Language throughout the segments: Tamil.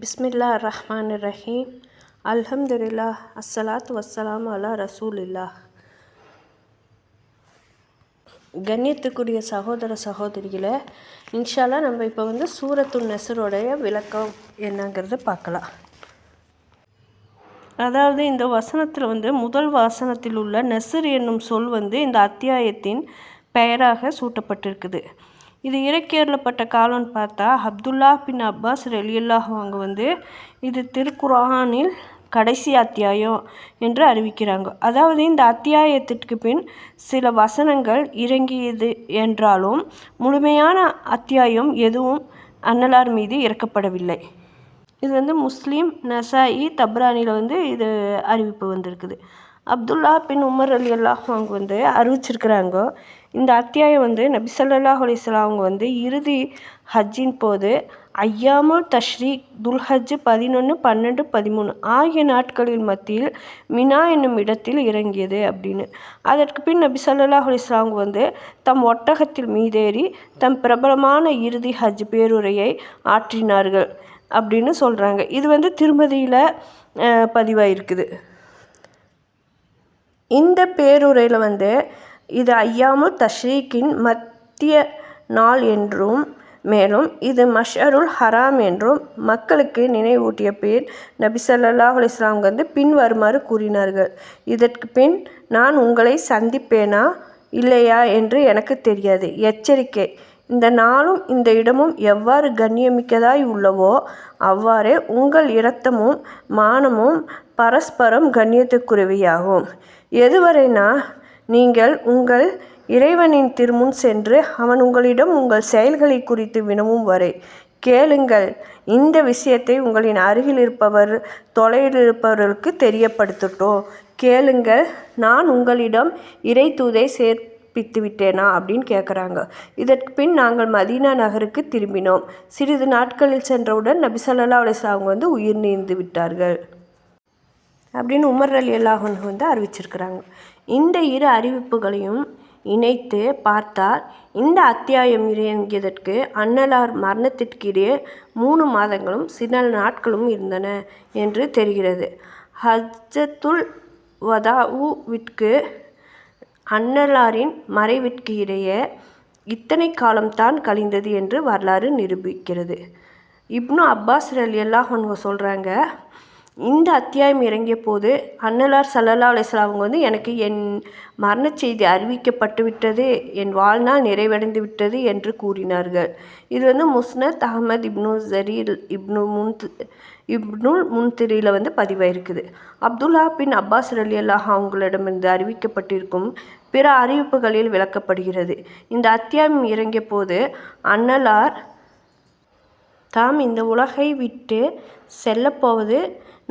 பிஸ்மில்லா ரஹ்மான் ரஹீம் அல்ஹம்துல்லா அஸ்ஸலாத் வஸ்ஸலாம் அலா ரசூலில்லா கண்ணியத்துக்குரிய சகோதர சகோதரிகளை இன்ஷாலா நம்ம இப்போ வந்து சூரத்து நெசருடைய விளக்கம் என்னங்கிறத பார்க்கலாம். அதாவது இந்த வசனத்தில் வந்து முதல் வசனத்தில் உள்ள நெசர் என்னும் சொல் வந்து இந்த அத்தியாயத்தின் பெயராக சூட்டப்பட்டிருக்குது. இது இறக்கேறப்பட்ட காலம்னு பார்த்தா அப்துல்லா பின் அப்பாஸ் ரலியுல்லாஹ் அவங்க வந்து இது திருக்குரானில் கடைசி அத்தியாயம் என்று அறிவிக்கிறாங்க. அதாவது இந்த அத்தியாயத்திற்கு பின் சில வசனங்கள் இறங்கியது என்றாலும் முழுமையான அத்தியாயம் எதுவும் அன்னலார் மீது இறக்கப்படவில்லை. இது வந்து முஸ்லீம் நசாயி தப்ரானியில் வந்து இது அறிவிப்பு வந்திருக்குது. அப்துல்லா பின் உமர் அலி அல்லாஹ் அவங்க வந்து அறிவிச்சிருக்கிறாங்க இந்த அத்தியாயம் வந்து நபிசல்லா அலிஸ்லாம் அவங்க வந்து இறுதி ஹஜ்ஜின் போது ஐயாமுல் தஷ்ரீக் துல்ஹஜ் பதினொன்று பன்னெண்டு பதிமூணு ஆகிய நாட்களின் மத்தியில் மினா என்னும் இடத்தில் இறங்கியது அப்படின்னு. அதற்கு பின் நபி சல்லா அலிஸ்லாங் வந்து தம் ஒட்டகத்தில் மீதேறி தம் பிரபலமான இறுதி ஹஜ் பேருரையை ஆற்றினார்கள் அப்படின்னு சொல்கிறாங்க இது வந்து திருமதியில் பதிவாயிருக்குது. இந்த பேருரையில் வந்து இது ஐயாமு தஷ்ரீக்கின் மத்திய நாள் என்றும் மேலும் இது மஷருல் ஹராம் என்றும் மக்களுக்கு நினைவூட்டிய பின் நபி சல்லாஹ் அலைஹி வந்து பின்வருமாறு கூறினார்கள். இதற்கு பின் நான் உங்களை சந்திப்பேனா இல்லையா என்று எனக்கு தெரியாது. எச்சரிக்கை இந்த நாளும் இந்த இடமும் எவ்வாறு கண்ணியமிக்கதாய் உள்ளவோ அவ்வாறே உங்கள் இரத்தமும் மானமும் பரஸ்பரம் கண்ணியத்துக்குரியவையாகும் எதுவரைனா நீங்கள் உங்கள் இறைவனின் திருமுன் சென்று அவன் உங்களிடம் உங்கள் செயல்களை குறித்து வினவும் வரை கேளுங்கள். இந்த விஷயத்தை உங்களின் அருகில் இருப்பவர் தொலைவில் இருப்பவர்களுக்கு தெரியப்படுத்தட்டும். கேளுங்கள் நான் உங்களிடம் இறை தூதை சேர்ப்பித்து விட்டேனா அப்படின்னு கேட்குறாங்க இதற்கு பின் நாங்கள் மதீனா நகருக்கு திரும்பினோம். சிறிது நாட்களில் சென்றவுடன் நபிசல்லா அலிஸ்லாம் அவங்க வந்து உயிர் நீந்து விட்டார்கள். அப்படின்னு உமர் அலி அல்லாஹன் வந்து அறிவிச்சிருக்கிறாங்க. இந்த இரு அறிவிப்புகளையும் இணைத்து பார்த்தால் இந்த அத்தியாயம் இறங்கியதற்கு அன்னலார் மரணத்திற்கிடையே மூணு மாதங்களும் சில நாட்களும் இருந்தன என்று தெரிகிறது. ஹஜ்ஜத்துல் வதாவுவிற்கு அன்னலாரின் மறைவிற்கு இடையே இத்தனை காலம்தான் கழிந்தது என்று வரலாறு நிரூபிக்கிறது. இப்னு அப்பாஸ் அலி அல்லாஹ் சொல்கிறாங்க இந்த அத்தியாயம் இறங்கிய போது அன்னலார் சல்லல்லா அலிஸ்லாம் அவங்க வந்து எனக்கு என் மரண செய்தி அறிவிக்கப்பட்டு விட்டது என் வாழ்நாள் நிறைவடைந்து விட்டது என்று கூறினார்கள். இது வந்து முஸ்னத் அகமது இப்னு ஜரீல் இப்னு முன்த் இப்னுல் முன்திரியில் வந்து பதிவாயிருக்குது. அப்துல்லா பின் அப்பாஸ் அலி அல்லாஹ் அவங்களிடமிருந்து அறிவிக்கப்பட்டிருக்கும் பிற அறிவிப்புகளில் விளக்கப்படுகிறது. இந்த அத்தியாயம் இறங்கிய போது அன்னலார் தாம் இந்த உலகை விட்டு செல்லப்போவது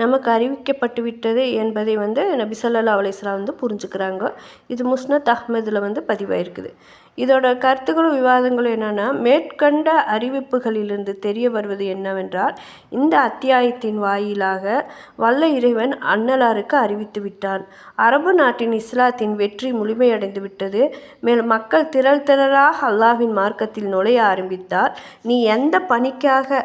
நமக்கு அறிவிக்கப்பட்டு விட்டது என்பதை வந்து நபி சொல்லல்லா அலிஸ்லாம் வந்து புரிஞ்சுக்கிறாங்க. இது முஸ்னத் அஹ்மதில் வந்து பதிவாயிருக்குது. இதோட கருத்துக்களும் விவாதங்களும் என்னென்னா மேற்கண்ட அறிவிப்புகளிலிருந்து தெரிய வருவது என்னவென்றால் இந்த அத்தியாயத்தின் வாயிலாக வல்ல இறைவன் அன்னலாருக்கு அறிவித்து விட்டான். அரபு நாட்டின் இஸ்லாத்தின் வெற்றி முழுமையடைந்து விட்டது. மேலும் மக்கள் திரள் திரளாக அல்லாவின் மார்க்கத்தில் நுழைய ஆரம்பித்தால் நீ எந்த பணிக்காக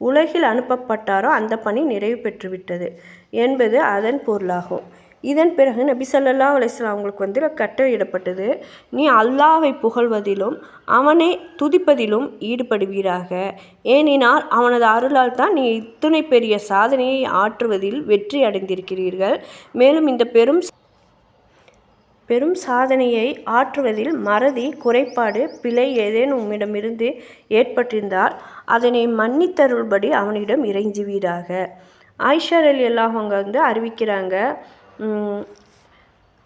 உலகில் அனுப்பப்பட்டாரோ அந்த பணி நிறைவு பெற்றுவிட்டது என்பது அதன் பொருளாகும். இதன் பிறகு நபி சல்லா அலிஸ்லாம் அவங்களுக்கு வந்து கட்டளையிடப்பட்டது நீ அல்லாவை புகழ்வதிலும் அவனை துதிப்பதிலும் ஈடுபடுவீராக. ஏனினால் அவனது அருளால் தான் நீ இத்துணை பெரிய சாதனையை ஆற்றுவதில் வெற்றி அடைந்திருக்கிறீர்கள். மேலும் இந்த பெரும் பெரும் சாதனையை ஆற்றுவதில் மறதி குறைபாடு பிழை ஏதேனும் உம்மிடமிருந்து ஏற்பட்டிருந்தால் அதனை மன்னித்தருள்படி அவனிடம் இறைஞ்சுவீராக. ஆயிஷார் அலி அல்லாஹ் அவங்க வந்து அறிவிக்கிறாங்க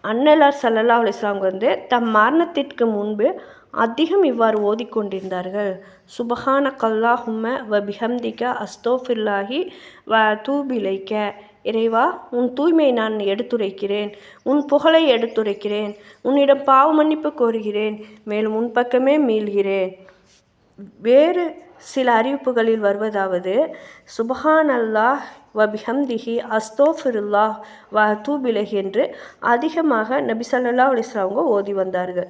அன்னலார் சல்லல்லா அலிஸ்லாம் வந்து தம் மரணத்திற்கு முன்பு அதிகம் இவ்வாறு ஓதிக்கொண்டிருந்தார்கள். சுபஹான கல்லாஹும்ம வ பிஹம்திக அஸ்தோஃபில்லாஹி வ தூபிலைக்க. இறைவா உன் தூய்மையை நான் எடுத்துரைக்கிறேன். உன் புகழை எடுத்துரைக்கிறேன். உன்னிடம் பாவ மன்னிப்பு கோருகிறேன். மேலும் உன் பக்கமே மீள்கிறேன். வேறு சில அறிவிப்புகளில் வருவதாவது சுபஹான் அல்லாஹ் வபிஹம்திஹி அஸ்தோஃபிருல்லாஹ் வ தூபிலஹி என்று அதிகமாக நபி சல்லா அலிஸ்லாவங்க ஓதி வந்தார்கள்.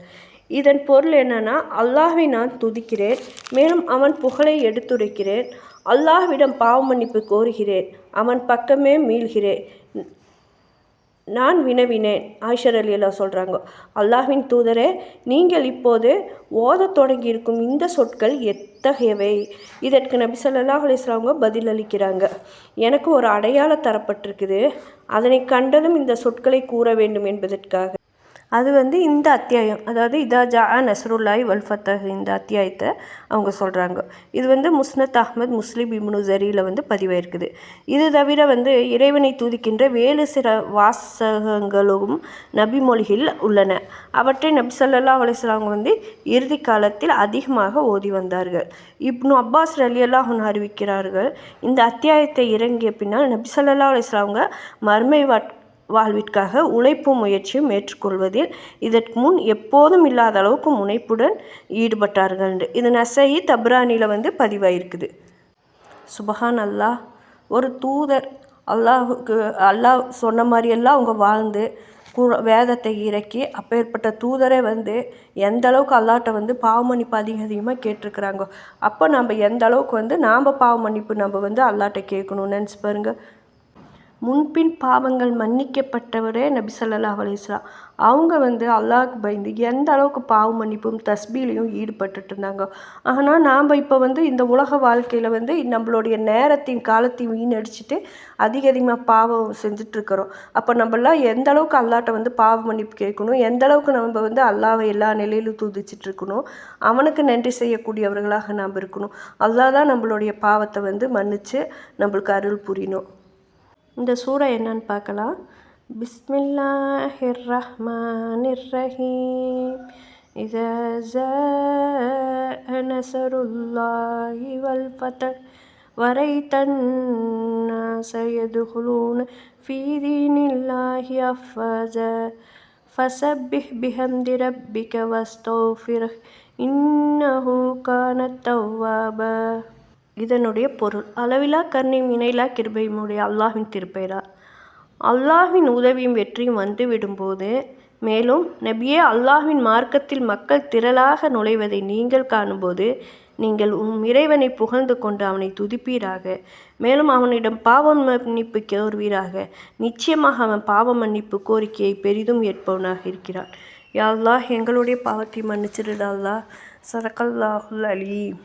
இதன் பொருள் என்னன்னா அல்லாஹை நான் துதிக்கிறேன். மேலும் அவன் புகழை எடுத்துரைக்கிறேன். அல்லாஹ்விடம் பாவ மன்னிப்பு கோருகிறேன். அவன் பக்கமே மீள்கிறேன். நான் வினவினேன் ஆயிஷர் அலி அல்லா சொல்கிறாங்க அல்லாஹின் தூதரே நீங்கள் இப்போது ஓதத் தொடங்கியிருக்கும் இந்த சொற்கள் எத்தகையவை? இதற்கு நபி ஸல்லல்லாஹு அலிஸ்லாமங்க அவங்க பதில் அளிக்கிறாங்க. எனக்கு ஒரு அடையாளம் தரப்பட்டிருக்குது. அதனை கண்டதும் இந்த சொற்களை கூற வேண்டும் என்பதற்காக. அது வந்து இந்த அத்தியாயம். அதாவது இதா ஜா நஸ்ருல்லாய் வல்ஃபத்தஹ் இந்த அத்தியாயத்தை அவங்க சொல்கிறாங்க இது வந்து முஸ்னத் அஹ்மத் முஸ்லிம் இம்னு ஜரியில் வந்து பதிவாயிருக்குது. இது தவிர வந்து இறைவனை தூதிக்கின்ற வேறு சில வாசகங்களும் நபிமொழிகள் உள்ளன. அவற்றை நபி சொல்லல்லா அலைஹி வந்து இறுதி காலத்தில் அதிகமாக ஓதி வந்தார்கள். இப்னு அப்பாஸ் ரலியல்லாஹு அன்ஹு அறிவிக்கிறார்கள் இந்த அத்தியாயத்தை இறங்கிய பின்னால் நபி சொல்லல்லா அலிஸ்லாங்க மர்மை வாட் வாழ்விற்காக உழைப்பு முயற்சியும் ஏற்றுக்கொள்வதில் இதற்கு முன் எப்போதும் இல்லாத அளவுக்கு முனைப்புடன் ஈடுபட்டார்கள் இது நசை தப்ரானியில் வந்து பதிவாயிருக்குது. சுபஹான் அல்லாஹ் ஒரு தூதர் அல்லாஹுக்கு அல்லாஹ் சொன்ன மாதிரியெல்லாம் அவங்க வாழ்ந்து வேதத்தை இறக்கி அப்பேற்பட்ட தூதரே வந்து எந்த அளவுக்கு அல்லாட்ட வந்து பாவ மன்னிப்பு அதிக அதிகமாக கேட்டிருக்கிறாங்க. அப்போ நம்ம எந்த அளவுக்கு வந்து நாம் பாவ மன்னிப்பு நம்ம வந்து அல்லாட்ட கேட்கணும்னு நினச்சி பாருங்கள் முன்பின் பாவங்கள் மன்னிக்கப்பட்டவரே நபி சல்லா அலிஸ்லாம் அவங்க வந்து அல்லாஹ்க்கு பயந்து எந்த அளவுக்கு பாவ மன்னிப்பும் தஸ்பீலையும் ஈடுபட்டுட்டு இருந்தாங்க. ஆனால் நாம் இப்போ வந்து இந்த உலக வாழ்க்கையில் வந்து நம்மளுடைய நேரத்தையும் காலத்தையும் வீணடிச்சிட்டு அதிக அதிகமாக பாவம் செஞ்சிட்ருக்கிறோம் அப்போ நம்மளாம் எந்த அளவுக்கு அல்லாட்ட வந்து பாவ மன்னிப்பு கேட்கணும்? எந்த அளவுக்கு நம்ம வந்து அல்லாவை எல்லா நிலையிலும் துதிச்சிட்டு இருக்கணும்? அவனுக்கு நன்றி செய்யக்கூடியவர்களாக நாம் இருக்கணும். அல்லாதான் நம்மளுடைய பாவத்தை வந்து மன்னித்து நம்மளுக்கு அருள் புரியணும் இந்த சூறா என்னன்னு பார்க்கலாம் பிஸ்மில்லாஹிர் ரஹ்மானிர் ரஹீம் இதா ஜாஅ நஸருல்லாஹி வல் ஃபதஹ் ورأيت الناس يدخلون في دين الله أفواجا فسبح بحمد ربك واستغفره إنه كان توابا இதனுடைய பொருள். அளவிலா கருணையும் இணையிலா கிருபையுமுடைய அல்லாஹின் திருப்பெயரா. அல்லாஹின் உதவியும் வெற்றியும் வந்துவிடும்போது மேலும் நபியே அல்லாஹின் மார்க்கத்தில் மக்கள் திரளாக நுழைவதை நீங்கள் காணும்போது நீங்கள் உம் இறைவனை புகழ்ந்து கொண்டு அவனை துதிப்பீராக. மேலும் அவனிடம் பாவம் மன்னிப்பு கோருவீராக. நிச்சயமாக அவன் பாவ மன்னிப்பு கோரிக்கையை பெரிதும் ஏற்பவனாக இருக்கிறான். யாழ்லா அல்லாஹ் எங்களுடைய பாவத்தை மன்னிச்சிருடா அல்லாஹ். அலீம்.